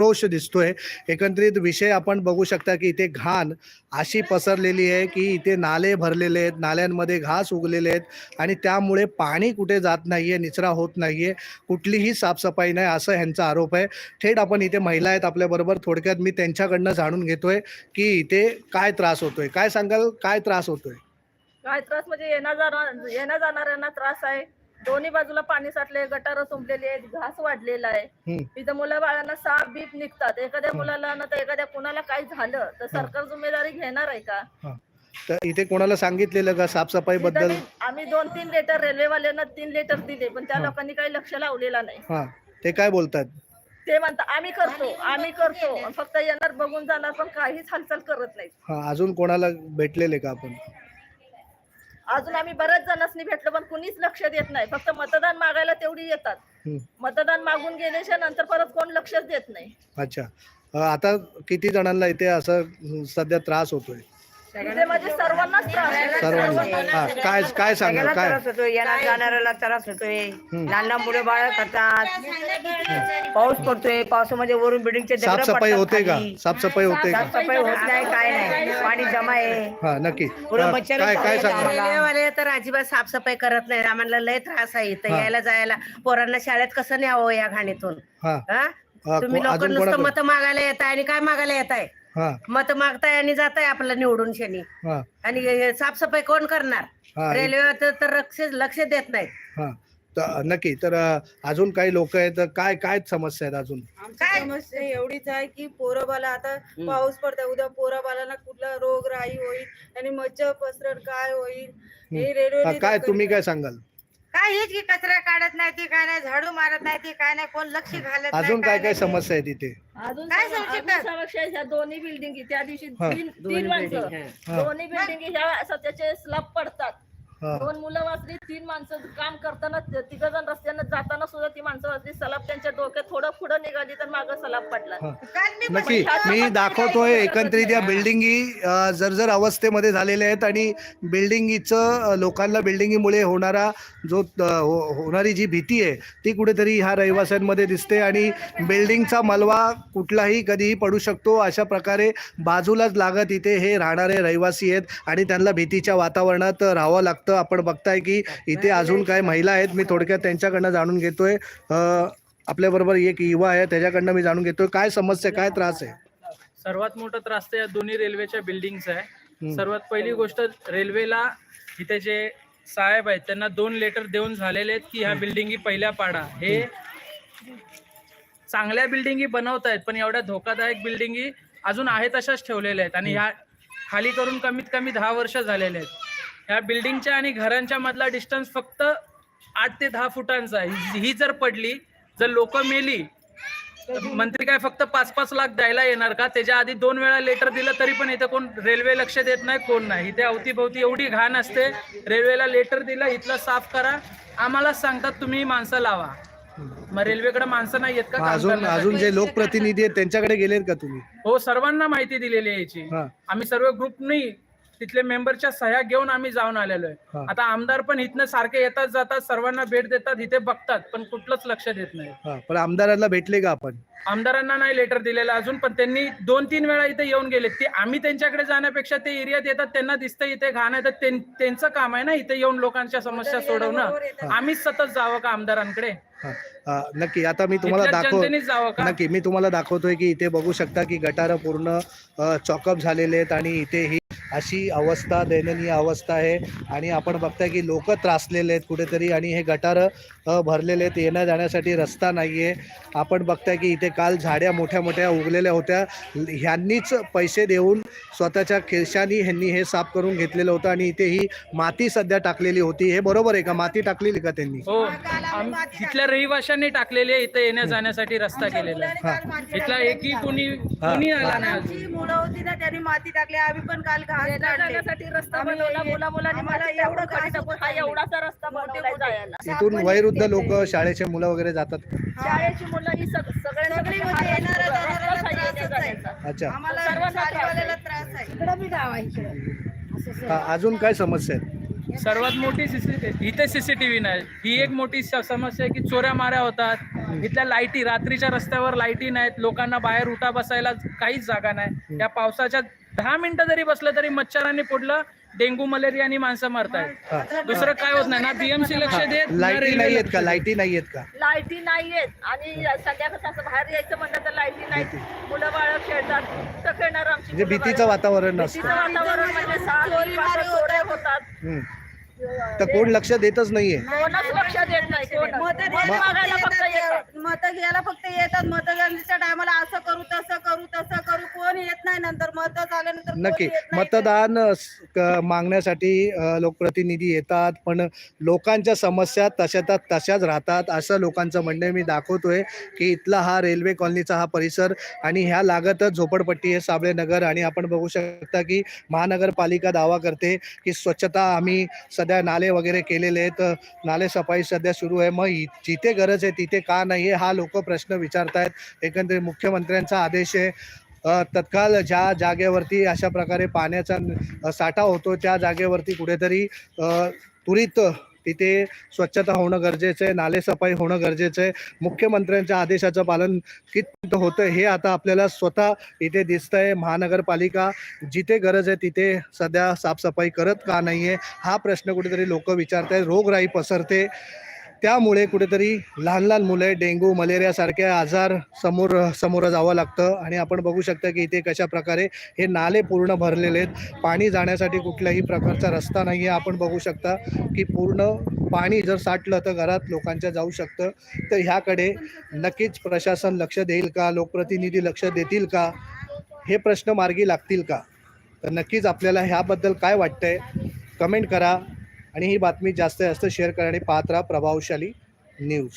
आक्रोश दिसतोय. एकंदरीत विषय आपण बघू शकता की इथे घाण अशी पसरलेली आहे की इथे नाले भरलेले आहेत नाल्यांमध्ये घास उगलेले आहेत आणि त्यामुळे पाणी कुठे जात नाहीये निचरा होत नाहीये कुठलीही साफसफाई नाही असं ह्यांचा आरोप आहे. थेट आपण इथे महिला आहेत आपल्याबरोबर थोडक्यात मी त्यांच्याकडनं जाणून घेतोय की इथे काय त्रास होतोय. काय सांगाल? काय त्रास होतोय? काय त्रास म्हणजे येणं जाणार येणं जाणाऱ्यांना त्रास आहे. दोन्ही बाजूला पाणी साठले गटार तुंबलेली आहेत घास वाढलेला आहे. इथं मुलं बाळांना साप बीप निघतात. एखाद्या मुलाला ना तर एखाद्या कुणाला काही झालं तर सरकार जिम्मेदारी घेणार आहे का? तर इथे कोणाला सांगितलेलं का साफसफाई बद्दल आम्ही दोन तीन लेटर रेल्वेवाल्यांना तीन लेटर दिले पण त्या. लोकांनी काही लक्ष लावलेलं नाही. हा. ते काय बोलतात? ते म्हणतात आम्ही करतो आम्ही करतो. फक्त येणार बघून जाणार पण काहीच हालचाल करत नाही हा अजून कोणाला भेटलेले का आपण? अजून आम्ही बऱ्याच जणांनी भेटलो पण कुणीच लक्ष देत नाही. फक्त मतदान मागायला तेवढी येतात. मतदान मागून गेल्याच्यानंतर परत कोण लक्षच देत नाही. अच्छा. आता किती जणांना इथे असं सध्या त्रास होतोय? इथे म्हणजे सर्वांनाच त्रास आहे. सर्वांना. हा काय काय सांगाल काय? त्रास होतोय येणार जाणाऱ्याला त्रास होतोय. लहान लहान मुलं बाळ करतात. पाऊस पडतोय पावसामध्ये वरून बिल्डिंगचे दगड साफसफाई पडतात होते का? खाली. साफसफाई होते का? साफसफाई होत नाही काय नाही. पाणी जमा आहे. हा नक्की. पुढे अ, मच्छर काय काय चावले सांगाल आम्हाला. रेल्वेवाले तर अजिबात साफसफाई करत नाही. आम्हाला लय त्रास आहे इथं. हा. यायला जायला. पोरांना शाळेत कसं न्यावं या घाणीतून? हा. हा? तुम्ही को- लोक अजून नुसतं कोणाकडे? मत मागायला येत आणि काय मागायला येत आहे हा. मत मागताय आणि जाताय आपलं निवडून शनी. हा. आणि हे साफसफाई कोण करणार? हा रेल्वे तर- तर लक्ष लक्ष देत नाहीत. हा. तर नक्की. तर अजून काही लोक आहेत तर काय काय समस्या आहेत अजून? आमची समस्या एवढीच आहे की पोरबाला आता पाऊस पडतोय. उद्या पोराबालांना कुठला रोग राही होईल? आणि मच्छर पसरण काय होईल? हे हा, काय तुम्ही काय सांगाल? काय हेच की कचरा काढत नाही ते काय नाही झाडू मारत नाही ते काय नाही कोण लक्ष घालत नाही, अजून काय काय नाही. समस्या आहेत इथे अजून काय सम- अजून? समस्या ह्या दोन्ही बिल्डिंग त्या दिवशी हा. तीन तीन माणसं. हा. दोन्ही बिल्डिंग ह्या सध्याचे स्लॅब पडतात. दोन मुलं वाचली तीन माणसं काम करताना तिघ जण रस्त्यानं जाताना सुद्धा ती माणसं वाचली सलाब त्यांच्या डोक्यात थोडं पुढं निघाली तर मागं सलाब पडला. नक्की. मी दाखवतोय एकंदरीत या बिल्डिंगी जरजर जर्जर अवस्थेमध्ये झालेल्या आहेत आणि बिल्डिंगीचं लोकांना बिल्डिंगीमुळे होणारा जो हो- होणारी जी भीती आहे ती कुठेतरी ह्या रहिवाशांमध्ये दिसते आणि बिल्डिंगचा मलवा कुठलाही कधीही पडू शकतो. अशा प्रकारे बाजूलाच लागत इथे हे राहणारे रहिवासी आहेत आणि त्यांना भीतीच्या वातावरणात राहावं लागतं. आपण बघताय की इथे अजून काय महिला आहेत. मी थोडक्यात त्यांच्याकडनं जाणून घेतोय. आपल्याबरोबर एक युवा आहे त्याच्याकडनं मी जाणून घेतोय काय समस्या काय त्रास आहे? सर्वात मोठा त्रास तर या दोन्ही रेल्वेच्या बिल्डिंगचा आहे. सर्वात पहिली गोष्ट रेल्वेला इथे जे साहेब आहेत त्यांना दोन लेटर देऊन झालेले आहेत की ह्या बिल्डिंगी पहिल्या पाडा. हे चांगल्या बिल्डिंगी बनवत आहेत पण एवढ्या धोकादायक बिल्डिंगी अजून आहेत तशाच ठेवलेल्या आहेत. आणि ह्या खाली करून कमीत कमी दहा वर्ष झालेले आहेत. ह्या बिल्डिंगच्या आणि घरांच्या मधला डिस्टन्स फक्त आठ ते दहा फुटांचा आहे. ही जर पडली जर लोक मेली तर मंत्री काय फक्त पाच पाच लाख द्यायला येणार का? त्याच्या आधी दोन वेळा लेटर दिलं तरी पण इथं कोण रेल्वे लक्ष देत नाही कोण नाही. इथे अवतीभोवती एवढी घाण असते. रेल्वेला लेटर दिलं इथलं साफ करा. आम्हाला सांगतात तुम्ही माणसं लावा. मग रेल्वेकडे माणसं नाही येत का अजून जे लोकप्रतिनिधी आहेत त्यांच्याकडे गेलेत का तुम्ही? हो सर्वांना माहिती दिलेली आहे याची. आम्ही सर्व ग्रुपनी तिथले मेंबरच्या सह्या घेऊन आम्ही जाऊन आलेलो आहे. आता आमदार पण इथनं सारखे येतात जातात सर्वांना भेट देतात इथे बघतात पण कुठलंच लक्ष देत नाही. हा पण आमदारांना भेटले का आपण? आमदारांना नाही लेटर दिलेलं अजून पण त्यांनी दोन तीन वेळा इथे येऊन गेले ते आम्ही त्यांच्याकडे जाण्यापेक्षा ते एरियात येतात त्यांना दिसतं इथे घाण आहे तर त्यां- त्यांचं काम आहे ना इथे येऊन लोकांच्या समस्या सोडवणं. आम्हीच सतत जावं का आमदारांकडे? हा, हा, नक्की. आता मी तुम्हाला इथल्या दाखव जनतेनेच जावं का? नक्की मी तुम्हाला दाखवतोय की इथे बघू शकता की गटारं पूर्ण चॉकअप झालेले आहेत आणि इथे ही अशी अवस्था दयनीय अवस्था आहे. आणि आपण बघताय की लोक त्रासलेले आहेत कुठेतरी आणि हे गटारं भरलेले आहेत. येण्या जाण्यासाठी रस्ता नाही आहे आपण बघताय की इथे काल झाड्या मोठ्या मोठ्या उगलेल्या होत्या. ह्यांनीच पैसे देऊन स्वतःच्या खिशानी ह्यांनी हे साफ करून घेतलेलं होतं आणि इथे ही माती सध्या टाकलेली होती. हे बरोबर आहे का? माती टाकलेली का त्यांनी? हो आम- इथल्या रहिवाशांनी टाकलेले आहे. इथे येण्या जाण्यासाठी रस्ता केलेला आहे. हा इथला एकही कोणी कोणी आला नाही. अजून जी मुलं होती ना त्यांनी माती टाकली. आम्ही पण काल इथून वयोवृद्ध लोक शाळेचे मुलं वगैरे जातात. शाळेची मुलं ही म्हणजे आहे. आहे. अच्छा. आहे. आहे. हा, अजून काय समस्या आहेत? सर्वात मोठी सीसी इथे सीसीटीव्ही नाही. ही एक मोठी समस्या आहे की चोऱ्या माऱ्या होतात. इथल्या लाईटी रात्रीच्या रस्त्यावर लाईटी नाहीत. लोकांना बाहेर उठा बसायला काहीच जागा नाही. या पावसाच्या दहा मिनिटं जरी बसलं तरी मच्छरांनी पुढलं डेंग्यू मलेरिया आणि माणसं मरतायत. हा. दुसरं काय होत नाही ना? बीएमसी लक्ष देत ना लाईटी रेल्वे नाही आहेत लक्ष का. लाईटी नाही आहेत का? लाईटी नाहीयेत आणि संध्याकाळचं असं बाहेर यायचं म्हणलं तर लाईटी नाहीत मुलं बाळ खेळतात कुठं खेळणार आमची म्हणजे मुलं भीतीचं बाळं? वातावरण भीतीचं नसतं. वातावरण म्हणजे चोऱ्या होतात. हम्म. तर कोण लक्ष देतच नाहीये. कोणच लक्ष देत नाही कोण मत मत मागायला फक्त येतात. मत घ्यायला फक्त येतात. मतदानाच्या टायमाला असं करू तसं करू तसं कोण येत नाही नंतर कोणी नक्की येत नाही. मतदान स- क- मागण्यासाठी अ, लोकप्रतिनिधी येतात पण लोकांच्या समस्या तशा त्या तशाच राहतात असं लोकांचं म्हणणं आहे. मी दाखवतोय की इथला हा रेल्वे कॉलनीचा हा परिसर आणि ह्या लागतच झोपडपट्टी आहे साबळे नगर आणि आपण बघू शकता की महानगरपालिका दावा करते की स्वच्छता आम्ही सध्या नाले वगैरे केलेले आहेत नाले सफाई सध्या सुरू आहे मग इ- जिथे गरज आहे तिथे का नाही आहे हा लोक प्रश्न विचारतायत एकंदरीत मुख्यमंत्र्यांचा आदेश आहे तत्काळ तत्काल ज्या जागेवरती अशा प्रकारे पाण्याचा साठा होतो त्या जागेवरती कुठेतरी त्वरित तिथे स्वच्छता होणं गरजेचं आहे नालेसफाई होणं गरजेचं आहे. मुख्यमंत्र्यांच्या आदेशाचं पालन कित होतं हे आता आपल्याला स्वतः इथे दिसतंय. महानगरपालिका जिथे गरज आहे तिथे सध्या साफसफाई करत का नाही आहे हा प्रश्न कुठेतरी लोक विचारत आहे रोगराई पसरते. त्यामुळे कुठेतरी लहान लहान मुले डेंग्यू मलेरियासारख्या आजार समोर समोर जावं लागतं. आणि आपण बघू शकता की इथे कशा प्रकारे हे नाले पूर्ण भरलेले आहेत. पाणी जाण्यासाठी कुठल्याही प्रकारचा रस्ता नाही आहे. आपण बघू शकता की पूर्ण पाणी जर साठलं तर घरात लोकांच्या जाऊ शकतं. तर ह्याकडे नक्कीच प्रशासन लक्ष देईल का? लोकप्रतिनिधी लक्ष देतील का? हे प्रश्न मार्गी लागतील का? तर नक्कीच आपल्याला ह्याबद्दल काय वाटतंय? कमेंट करा. आणि ही बातमी जास्तीत जास्त शेअर करा आणि पाहत राहा प्रभावशाली न्यूज.